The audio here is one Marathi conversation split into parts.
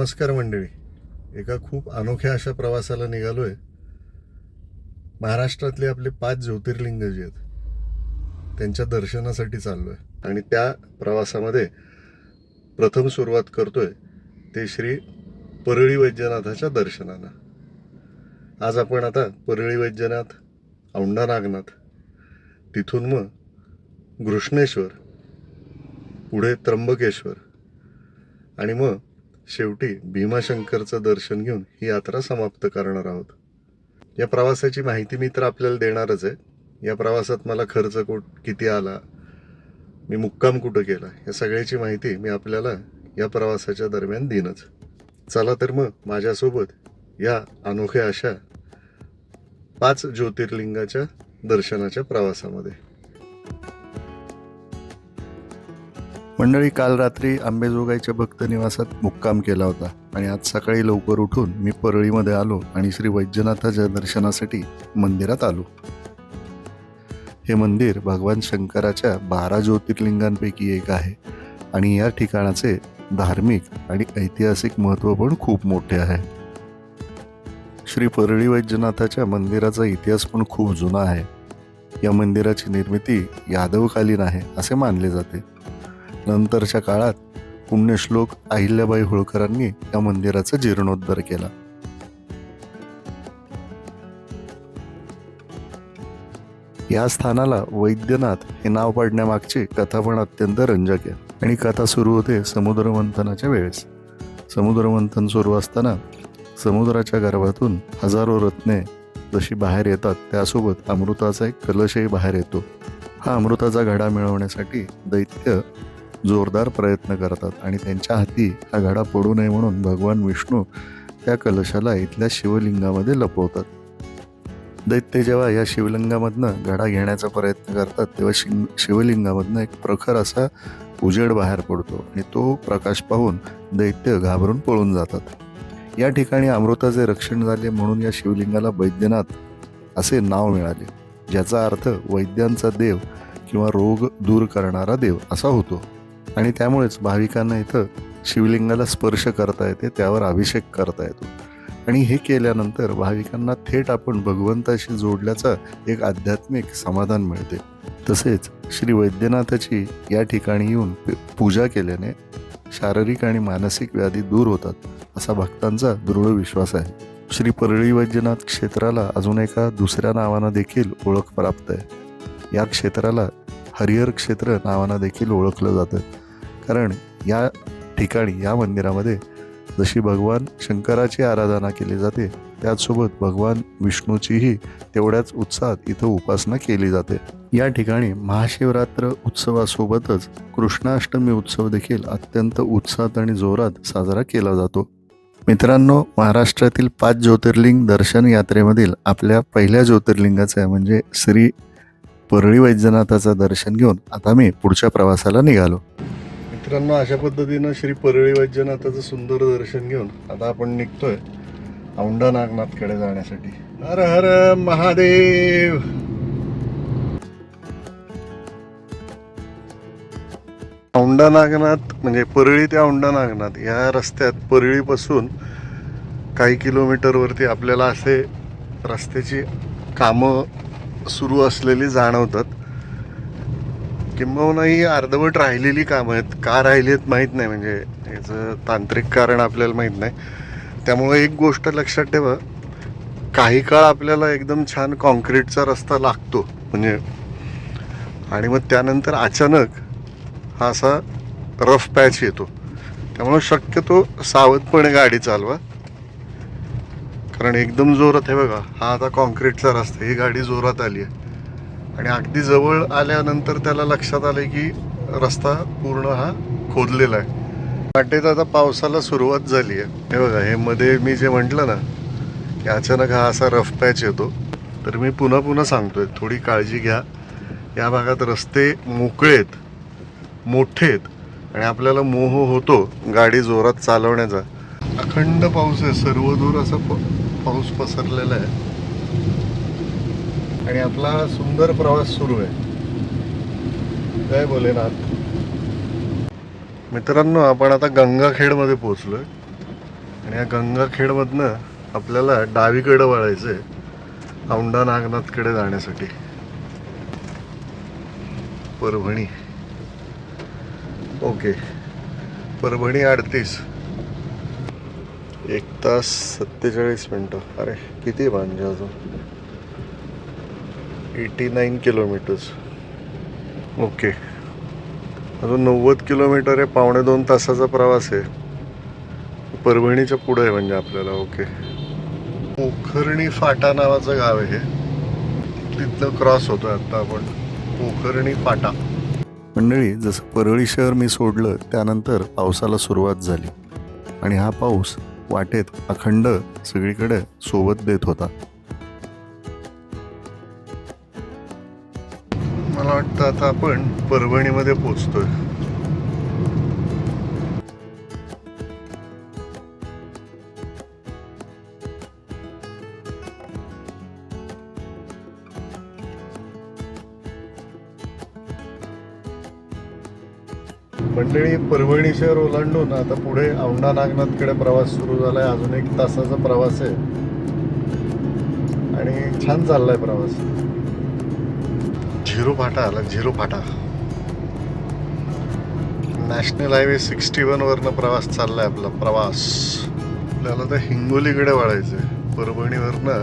नमस्कार मंडळी. एका खूप अनोख्या अशा प्रवासाला निघालो आहे महाराष्ट्रातले आपले पाच ज्योतिर्लिंग जे आहेत त्यांच्या दर्शनासाठी चाललो आहे आणि त्या प्रवासामध्ये प्रथम सुरुवात करतोय ते श्री परळी वैद्यनाथाच्या दर्शनाला. आज आपण आता परळी वैद्यनाथ औंढा नागनाथ तिथून मग घृष्णेश्वर पुढे त्र्यंबकेश्वर आणि मग शेवटी भीमाशंकरचं दर्शन घेऊन ही यात्रा समाप्त करणार आहोत. या प्रवासाची माहिती मी तर आपल्याला देणारच आहे. या प्रवासात मला खर्च कुठ किती आला? मी मुक्काम कुठं केला? या सगळ्याची माहिती मी आपल्याला या प्रवासाच्या दरम्यान देईनच. चला तर मग माझ्यासोबत या अनोख्या अशा पाच ज्योतिर्लिंगाच्या दर्शनाच्या प्रवासामध्ये. मंडळी काल रात्री आंबेजोगाईच्या भक्त निवासात मुक्काम केला होता आणि आज सकाळी लवकर उठून मी परळीमध्ये आलो आणि श्री वैद्यनाथाच्या दर्शनासाठी मंदिरात आलो. हे मंदिर भगवान शंकराच्या बारा ज्योतिर्लिंगांपैकी एक आहे आणि या ठिकाणाचे धार्मिक आणि ऐतिहासिक महत्त्व पण खूप मोठे आहे. श्री परळी वैद्यनाथाच्या मंदिराचा इतिहास पण खूप जुना आहे. या मंदिराची निर्मिती यादवकालीन आहे असे मानले जाते. नंतरच्या काळात पुण्यश्लोक अहिल्याबाई होळकरांनी या मंदिराचा जीर्णोद्धार केला. या स्थानाला वैद्यनाथ हे नाव पाडण्यामागची कथा पण अत्यंत रंजक आहे. आणि कथा सुरू होते समुद्रमंथनाच्या वेळेस. समुद्रमंथन सुरू असताना समुद्राच्या गर्भातून हजारो रत्ने जशी बाहेर येतात त्यासोबत अमृताचा एक कलशही बाहेर येतो. हा अमृताचा घडा मिळवण्यासाठी दैत्य जोरदार प्रयत्न करतात आणि त्यांच्या हाती हा घडा पडू नये म्हणून भगवान विष्णू त्या कलशाला इथल्या शिवलिंगामध्ये लपवतात. दैत्य जेव्हा या शिवलिंगामधनं घडा घेण्याचा प्रयत्न करतात तेव्हा शिंग शिवलिंगामधनं एक प्रखर असा उजेड बाहेर पडतो आणि तो प्रकाश पाहून दैत्य घाबरून पळून जातात. या ठिकाणी अमृताचे रक्षण झाले म्हणून या शिवलिंगाला वैद्यनाथ असे नाव मिळाले ज्याचा अर्थ वैद्यांचा देव किंवा रोग दूर करणारा देव असा होतो. आणि त्यामुळेच भाविकांना इथं शिवलिंगाला स्पर्श करता येते त्यावर अभिषेक करता येतो. आणि हे केल्यानंतर भाविकांना थेट आपण भगवंताशी जोडल्याचा एक आध्यात्मिक समाधान मिळते. तसेच श्री वैद्यनाथाची या ठिकाणी येऊन पूजा केल्याने शारीरिक आणि मानसिक व्याधी दूर होतात असा भक्तांचा दृढ विश्वास आहे. श्री परळी वैद्यनाथ क्षेत्राला अजून एका दुसऱ्या नावानं देखील ओळख प्राप्त आहे. या क्षेत्राला हरिहर क्षेत्र नावानं देखील ओळखलं जातं. कारण या ठिकाणी या मंदिरामध्ये जशी भगवान शंकराची आराधना केली जाते त्याचसोबत भगवान विष्णूचीही तेवढ्याच उत्साहात इथं उपासना केली जाते. या ठिकाणी महाशिवरात्र उत्सवासोबतच कृष्णाष्टमी उत्सव देखील अत्यंत उत्साहात आणि जोरात साजरा केला जातो. मित्रांनो महाराष्ट्रातील पाच ज्योतिर्लिंग दर्शन यात्रेमधील आपल्या पहिल्या ज्योतिर्लिंगाचं म्हणजे श्री परळी वैद्यनाथाचं दर्शन घेऊन आता मी पुढच्या प्रवासाला निघालो. मित्रांनो अशा पद्धतीनं श्री परळी वैद्यनाथाचं सुंदर दर्शन घेऊन आता आपण निघतोय औंढा नागनाथकडे जाण्यासाठी. हर हर महादेव! औंढा नागनाथ म्हणजे परळी ते औंढा नागनाथ या रस्त्यात परळीपासून काही किलोमीटरवरती आपल्याला असे रस्त्याची कामं सुरू असलेली जाणवतात. किंबहुना ही अर्धवट राहिलेली कामं आहेत. का राहिली आहेत माहीत नाही. म्हणजे याचं तांत्रिक कारण आपल्याला माहीत नाही. त्यामुळे एक गोष्ट लक्षात ठेवा. काही काळ आपल्याला एकदम छान कॉन्क्रीटचा रस्ता लागतो. म्हणजे आणि मग त्यानंतर अचानक हा असा रफ पॅच येतो. त्यामुळे शक्यतो सावधपणे गाडी चालवा. कारण एकदम जोरात आहे बघा. हा आता कॉन्क्रीटचा रस्ता ही गाडी जोरात आली आहे. आणि अगदी जवळ आल्यानंतर त्याला लक्षात आलं की रस्ता पूर्ण हा खोदलेला आहे. वाटेत आता पावसाला सुरुवात झाली आहे. हे बघा हे मध्ये मी जे म्हटलं ना की अचानक हा असा रफ पॅच येतो. तर मी पुन्हा पुन्हा सांगतोय थोडी काळजी घ्या. या भागात रस्ते मोकळे आहेत मोठे आहेत आणि आपल्याला मोह होतो गाडी जोरात चालवण्याचा. अखंड पाऊस आहे. सर्व दूर असा प- पाऊस पसरलेला आहे. आणि आपला सुंदर प्रवास सुरू आहे. जय भोलेनाथ. मित्रांनो आपण आता गंगाखेडमध्ये पोहोचलोय. आणि या गंगाखेडमधनं आपल्याला डावीकडं वळायचं आहे औंढा नागनाथकडे जाण्यासाठी. परभणी. ओके. परभणी अडतीस. एक तास सत्तेचाळीस मिनटं. अरे किती आहे भांजे अजून? Eighty nine kilometres. ओके. अजून नव्वद किलोमीटर आहे पावणे दोन तासाचा प्रवास आहे. परभणीच्या पुढं आहे म्हणजे आपल्याला ओके. पोखर्णी फाटा नावाचं गाव आहे तिथलं क्रॉस होतो आता आपण. पोखर्णी फाटा. मंडळी जसं परळी शहर मी सोडलं त्यानंतर पावसाला सुरुवात झाली. आणि हा पाऊस वाटेत अखंड सगळीकडे सोबत देत होता. मला वाटतं आता आपण परभणीमध्ये पोचतोय. मंडळी परभणी शहर ओलांडून आता पुढे औंढा नागनाथकडे प्रवास सुरू झालाय. अजून एक तासाचा प्रवास आहे. आणि छान चाललाय प्रवास. झिरो फाटा आला झिरो फाटा. नॅशनल हायवे सिक्स्टी वन वरनं प्रवास चाललाय आपला. प्रवास. आपल्याला तर हिंगोलीकडे वळायचंय. परभणीवरनं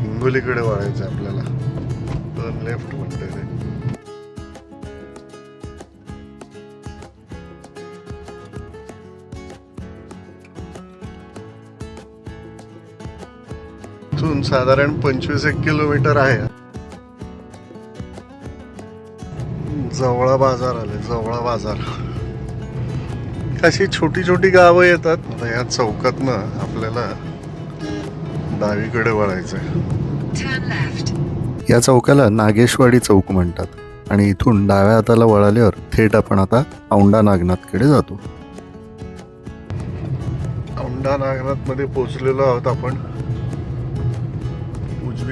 हिंगोलीकडे वळायचं आपल्याला. टर्न लेफ्ट म्हणते इथून साधारण पंचवीस एक किलोमीटर आहे. जवळा बाजार आले जवळा बाजार. अशी छोटी छोटी गावं येतात. आता या चौकातनं आपल्याला डावीकडे वळायचं Turn left. या चौकाला नागेशवाडी चौक म्हणतात आणि इथून डाव्या हाताला वळाल्यावर थेट आपण आता औंढा नागनाथकडे जातो. औंढा नागनाथमध्ये पोहोचलेलो आहोत आपण.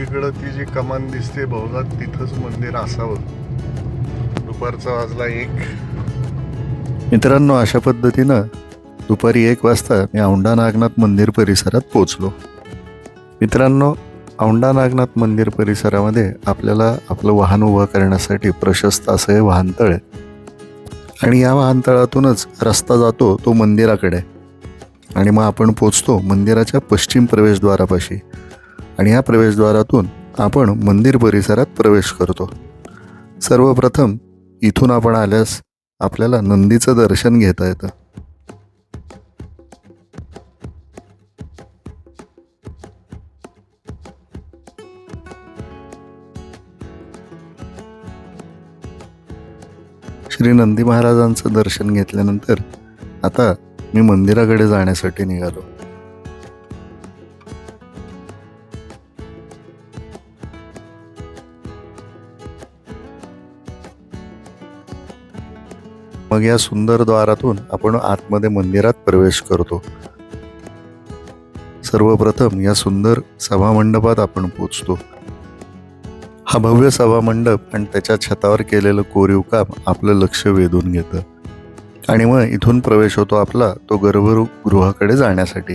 उजवीकडं ती जी कमान दिसते बहुधा तिथंच मंदिर असावं. दुपारचा वाजला एक. मित्रांनो अशा पद्धतीनं दुपारी एक वाजता मी औंढा नागनाथ मंदिर परिसरात पोचलो मित्रांनो औंढा नागनाथ मंदिर परिसरामध्ये आपल्याला आपलं वाहन उभं करण्यासाठी प्रशस्त असं हे वाहनतळ आहे. आणि या वाहनतळातूनच रस्ता जातो तो मंदिराकडे. आणि मग आपण पोचतो मंदिराच्या पश्चिम प्रवेशद्वारापाशी. आणि या प्रवेशद्वारातून आपण मंदिर परिसरात प्रवेश करतो. सर्वप्रथम इथून आपण आल्यास आपल्याला नंदीचं दर्शन घेता येतं. श्री नंदी महाराजांचं दर्शन घेतल्यानंतर आता मी मंदिराकडे जाण्यासाठी निघालो. मग या सुंदर द्वारातून आपण आतमध्ये मंदिरात प्रवेश करतो. सर्वप्रथम या सुंदर सभामंडपात आपण पोचतो. हा भव्य सभामंडप आणि त्याच्या छतावर केलेलं कोरीव काम आपलं लक्ष वेधून घेतं. आणि मग इथून प्रवेश होतो आपला तो गर्भगृहाकडे जाण्यासाठी.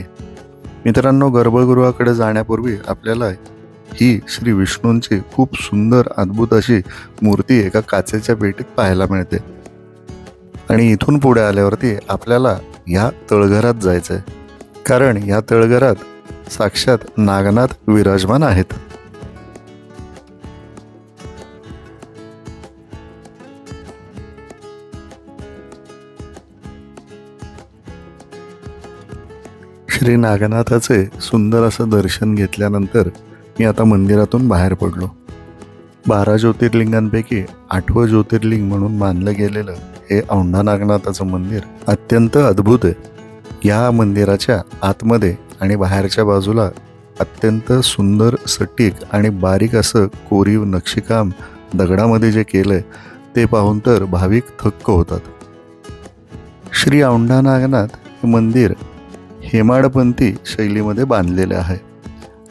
मित्रांनो गर्भगृहाकडे जाण्यापूर्वी आपल्याला ही श्री विष्णूंची खूप सुंदर अद्भुत अशी मूर्ती एका काचेच्या पेटीत पाहायला मिळते. आणि इथून पुढे आल्यावरती आपल्याला ह्या तळघरात जायचं आहे कारण या तळघरात साक्षात नागनाथ विराजमान आहेत. श्री नागनाथाचे सुंदर असं दर्शन घेतल्यानंतर मी आता मंदिरातून बाहेर पडलो. बारा ज्योतिर्लिंगांपैकी आठवं ज्योतिर्लिंग म्हणून मानलं गेलेलं हे औंढा नागनाथाचं मंदिर अत्यंत अद्भुत आहे. या मंदिराच्या आतमध्ये आणि बाहेरच्या बाजूला अत्यंत सुंदर सटीक आणि बारीक असं कोरीव नक्षीकाम दगडामध्ये जे केलं ते पाहून तर भाविक थक्क होतात. श्री औंढा नागनाथ हे मंदिर हेमाडपंथी शैलीमध्ये बांधलेले आहे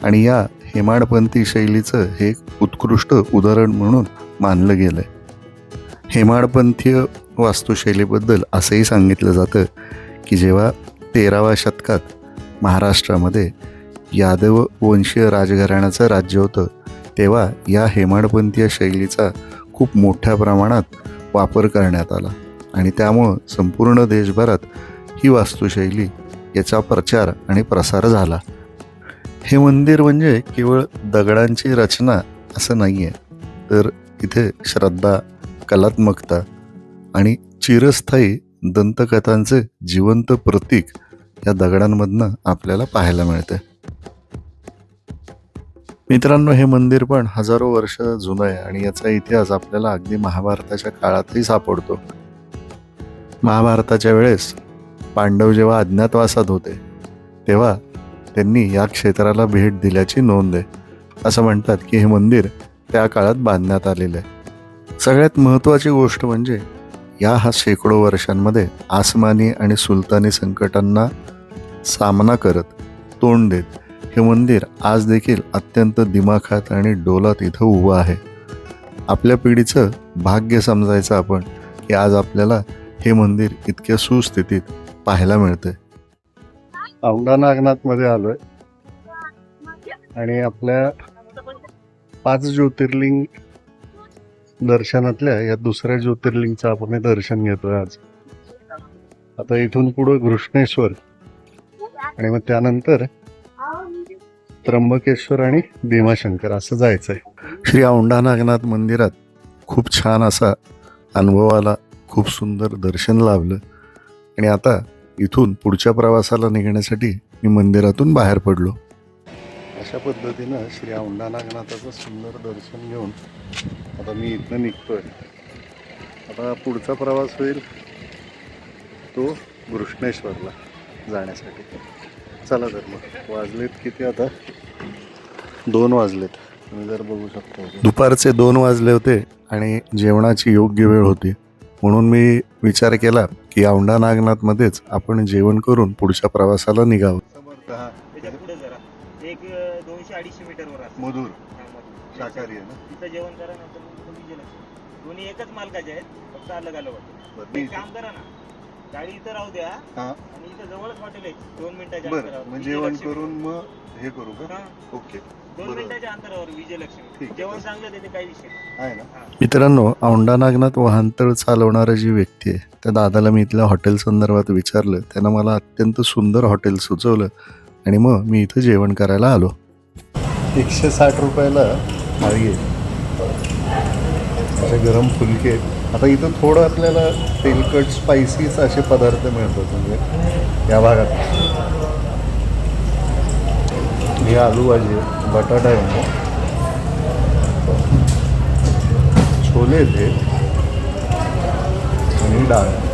आणि या हेमाडपंथी शैलीचं हे एक उत्कृष्ट उदाहरण म्हणून मानलं गेलं आहे हेमाडपंथीय वास्तुशैलीबद्दल असंही सांगितलं जातं की जेव्हा तेराव्या शतकात महाराष्ट्रामध्ये यादव वंशीय राजघराण्याचं राज्य होतं तेव्हा या हेमाडपंथीय शैलीचा खूप मोठ्या प्रमाणात वापर करण्यात आला. आणि त्यामुळं संपूर्ण देशभरात ही वास्तुशैली याचा प्रचार आणि प्रसार झाला. हे मंदिर म्हणजे केवळ दगडांची रचना असं नाही आहे तर इथे श्रद्धा कलात्मकता आणि चिरस्थायी दंतकथांचे जिवंत प्रतीक या दगडांमधनं आपल्याला पाहायला मिळते मित्रांनो हे मंदिर पण हजारो वर्ष जुनं आहे आणि याचा इतिहास आपल्याला अगदी महाभारताच्या काळातही सापडतो. महाभारताच्या वेळेस पांडव जेव्हा अज्ञातवासात होते तेव्हा त्यांनी या क्षेत्राला भेट दिल्याची नोंद आहे. असं म्हणतात की हे मंदिर त्या काळात बांधण्यात आलेलं आहे. सगळ्यात महत्त्वाची गोष्ट म्हणजे या हा शेकडो वर्षांमध्ये आसमानी आणि सुलतानी संकटांना सामना करत तोंड देत. हे मंदिर आज देखील अत्यंत दिमाखात आणि डोलात इथं उभं आहे. आपल्या पिढीचं भाग्य समजायचं आपण की आज आपल्याला हे मंदिर इतक्या सुस्थितीत पाहायला मिळते औंढा नागनाथमध्ये आलोय. आणि आपल्या पाच ज्योतिर्लिंग दर्शनातल्या या दुसऱ्या ज्योतिर्लिंगचं आपण हे दर्शन घेतोय आज. आता इथून पुढं घृष्णेश्वर आणि मग त्यानंतर त्र्यंबकेश्वर आणि भीमाशंकर असं जायचं आहे श्री औंढा नागनाथ मंदिरात खूप छान असा अनुभव आला खूप सुंदर दर्शन लाभलं. आणि आता इथून पुढच्या प्रवासाला निघण्यासाठी मी मंदिरातून बाहेर पडलो. अशा पद्धतीनं श्री औंढा नागनाथाचं सुंदर दर्शन घेऊन आता मी इथनं निघतोय. आता पुढचा प्रवास होईल तो घृष्णेश्वरला जाण्यासाठी. चला तर मग वाजलेत किती आता? दोन वाजलेत. तुम्ही जर बघू शकता दुपारचे दोन वाजले होते आणि जेवणाची योग्य वेळ होती. म्हणून मी विचार केला की औंढा नागनाथमध्येच आपण जेवण करून पुढच्या प्रवासाला निघावं त्याच्या पुढे जरा एक अं, दोनशे अडीचशे मीटरवर असतं. मधुर हा, मधुर. शाकाहारी आहे ना तिथं जेवण करा नंतर मग तुम्ही करा. दोन्ही एकच मालकाचे आहेत फक्त अलग अलग बरं, एक काम करा ना गाडी इथं राहू द्या हा आणि इथं जवळच हॉटेल आहे दोन मिनिटाच्या बरं अंतरावर मग जेवण विजयलक्ष्मी. करून मग हे करू का हा, ओके दोन बरं. मिनिटाच्या अंतरावर विजयलक्ष्मी ठीक आहे. जेवण चांगलं देते काही विषय नाही. आहे ना. मित्रांनो औंढा नागनाथ वाहनतळ चालवणारा जी व्यक्ती आहे त्या दादाला मी इथल्या हॉटेल संदर्भात विचारलं त्यानं मला अत्यंत सुंदर हॉटेल सुचवलं आणि मग मी इथं जेवण करायला आलो. एकशे साठ रुपयाला थाळी आहे. असे गरम फुलके आहेत. आता इथं थोडं आपल्याला तेलकट स्पायसीच असे पदार्थ मिळतात. म्हणजे या भागात. ही आलू भाजी आहे. बटाटा आहे म्हणजे. छोले ते आणि डाळ.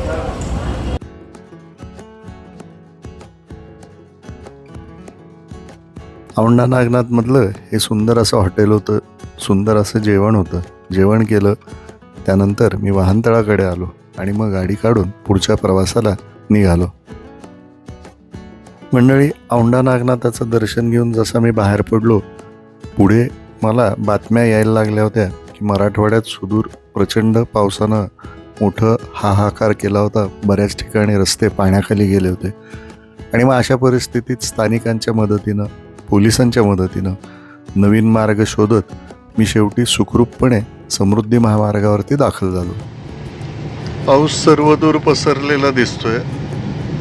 औंढा नागनाथमधलं हे सुंदर असं हॉटेल होतं सुंदर असं जेवण होतं. जेवण केलं त्यानंतर मी वाहनतळाकडे आलो आणि मग गाडी काढून पुढच्या प्रवासाला निघालो. मंडळी औंढा नागनाथाचं दर्शन घेऊन जसं मी बाहेर पडलो पुढे मला बातम्या यायला लागल्या होत्या की मराठवाड्यात सुदूर प्रचंड पावसानं मोठं हाहाकार केला होता. बऱ्याच ठिकाणी रस्ते पाण्याखाली गेले होते. आणि मग अशा परिस्थितीत स्थानिकांच्या मदतीनं पोलिसांच्या मदतीनं नवीन मार्ग शोधत मी शेवटी सुखरूपपणे समृद्धी महामार्गावरती दाखल झालो. पाऊस सर्वदूर पसरलेला दिसतोय.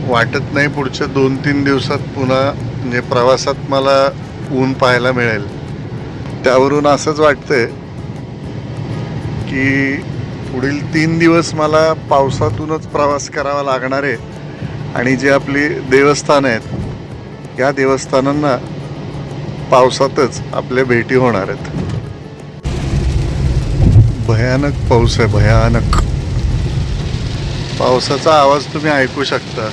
वाटत नाही पुढच्या दोन तीन दिवसात पुन्हा म्हणजे प्रवासात मला ऊन पाहायला मिळेल. त्यावरून असंच वाटतंय की पुढील तीन दिवस मला पावसातूनच प्रवास करावा लागणार आहे. आणि जे आपली देवस्थानं आहेत या देवस्थानांना पावसातच आपल्या भेटी होणार आहेत. भयानक पाऊस आहे भयानक. पावसाचा आवाज तुम्ही ऐकू शकता.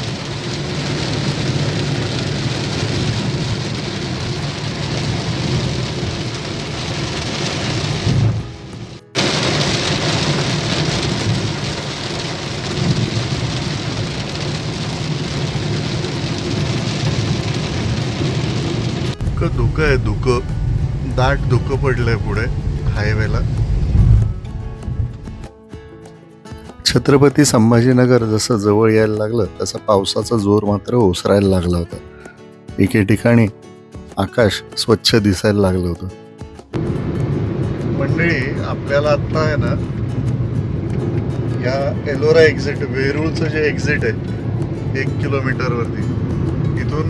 धुकं धुकं आहे धुकं. दाट धुकं पडलंय पुढे हायवेला छत्रपती संभाजीनगर जसं जवळ यायला लागलं तसा पावसाचा जोर मात्र ओसरायला लागला होता. एके ठिकाणी आकाश स्वच्छ दिसायला लागलं होतं. मंडळी आपल्याला आता आहे ना या एलोरा एक्झिट वेरूळचं जे एक्झिट आहे एक किलोमीटरवरती. इथून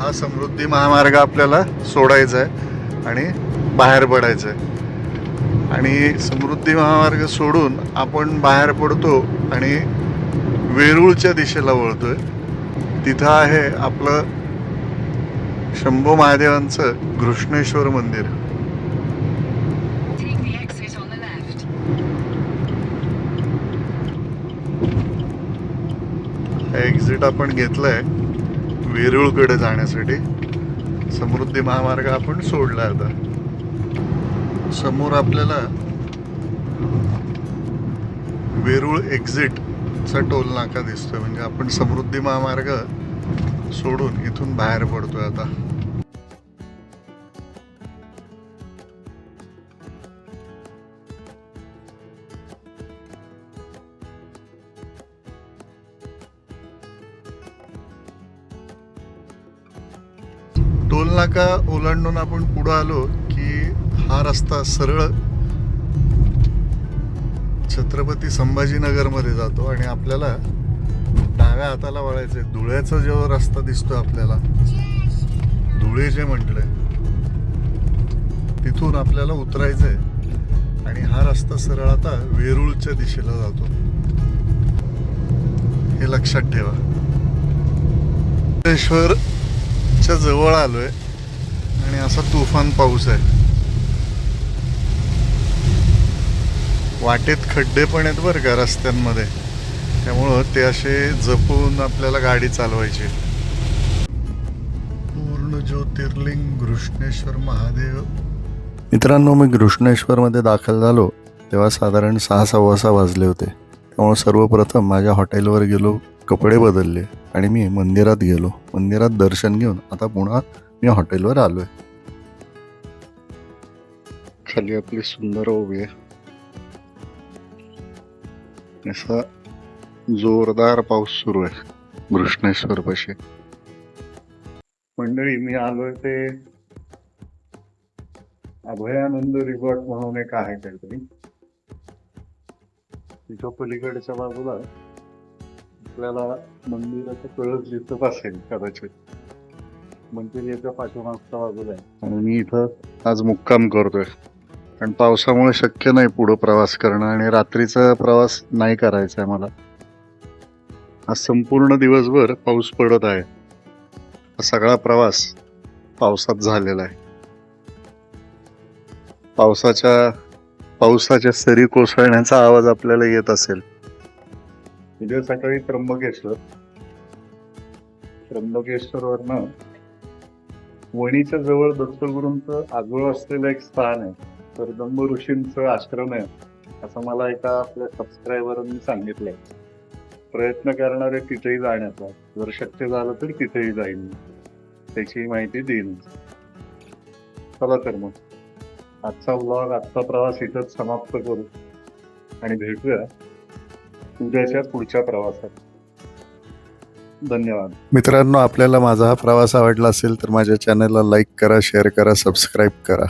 हा समृद्धी महामार्ग आपल्याला सोडायचा आहे आणि बाहेर पडायचं आहे आणि समृद्धी महामार्ग सोडून आपण बाहेर पडतो आणि वेरूळच्या दिशेला वळतोय. तिथं आहे आपलं शंभू महादेवांचं घृष्णेश्वर मंदिर. एक्झिट आपण घेतलंय. वेरूळकडे जाण्यासाठी समृद्धी महामार्ग आपण सोडला आता. समोर आपल्याला वेरूळ एक्झिटचा टोल नाका दिसतोय. म्हणजे आपण समृद्धी महामार्ग सोडून इथून बाहेर पडतोय आता. नाका ओलांडून आपण पुढं आलो की हा रस्ता सरळ छत्रपती संभाजीनगरमध्ये जातो आणि आपल्याला डाव्या हाताला वळायचंय. धुळ्याचा जो रस्ता दिसतो आपल्याला धुळे जे म्हटलंय तिथून आपल्याला उतरायचंय आणि हा रस्ता सरळ आता वेरूळच्या दिशेला जातो. हे लक्षात ठेवा. च्या जवळ आलोय. आणि असा तुफान पाऊस आहे. वाटेत खड्डे पण आहेत बरं का रस्त्यांमध्ये. त्यामुळं ते असे जपून आपल्याला गाडी चालवायची. पूर्ण ज्योतिर्लिंग घृष्णेश्वर महादेव. मित्रांनो मी घृष्णेश्वरमध्ये दाखल झालो तेव्हा साधारण सहा सव्वा सहा वाजले होते. त्यामुळे सर्वप्रथम माझ्या हॉटेलवर गेलो कपडे बदलले आणि मी मंदिरात गेलो. मंदिरात दर्शन घेऊन आता पुन्हा मी हॉटेलवर आलो आहे खाली आपली सुंदर उभी आहे. असा जोरदार पाऊस सुरू आहे घृष्णेश्वर पाशी. मंडळी मी आलोय ते अभयानंद रिसॉर्ट म्हणून एक आहे काहीतरी. तिच्या पलीकडच्या बाजूला आपल्याला मंदिराचं कळस दिसत असेल कदाचित. मंदिर याच्या पाठीमागच्या बाजूला आहे. आणि मी इथं आज मुक्काम करतोय. कारण पावसामुळे शक्य नाही पुढं प्रवास करणं आणि रात्रीचा प्रवास नाही करायचा आहे मला. आज संपूर्ण दिवसभर पाऊस पडत आहे. हा सगळा प्रवास पावसात झालेला आहे. पावसाच्या पावसाच्या सरी कोसळण्याचा आवाज आपल्याला येत असेल. उद्या सकाळी त्र्यंबकेश्वर. त्र्यंबकेश्वरवरनं वणीच्या जवळ दत्तगुरूंचं आजोळ असलेलं एक स्थान आहे. तर दंभ ऋषींचं आश्रम आहे. असं मला एका आपल्या सबस्क्रायबरांनी सांगितलंय. प्रयत्न करणारे तिथेही जाण्याचा जर शक्य झालं तर तिथेही जाईल त्याची माहिती देईन. चला तर मग. आजचा ब्लॉग आजचा प्रवास इथंच समाप्त करू. आणि भेटूया उद्याच्या पुढच्या प्रवासात. धन्यवाद. मित्रांनो आपल्याला माझा हा प्रवास आवडला असेल तर माझ्या चॅनलला लाईक करा शेअर करा सबस्क्राईब करा.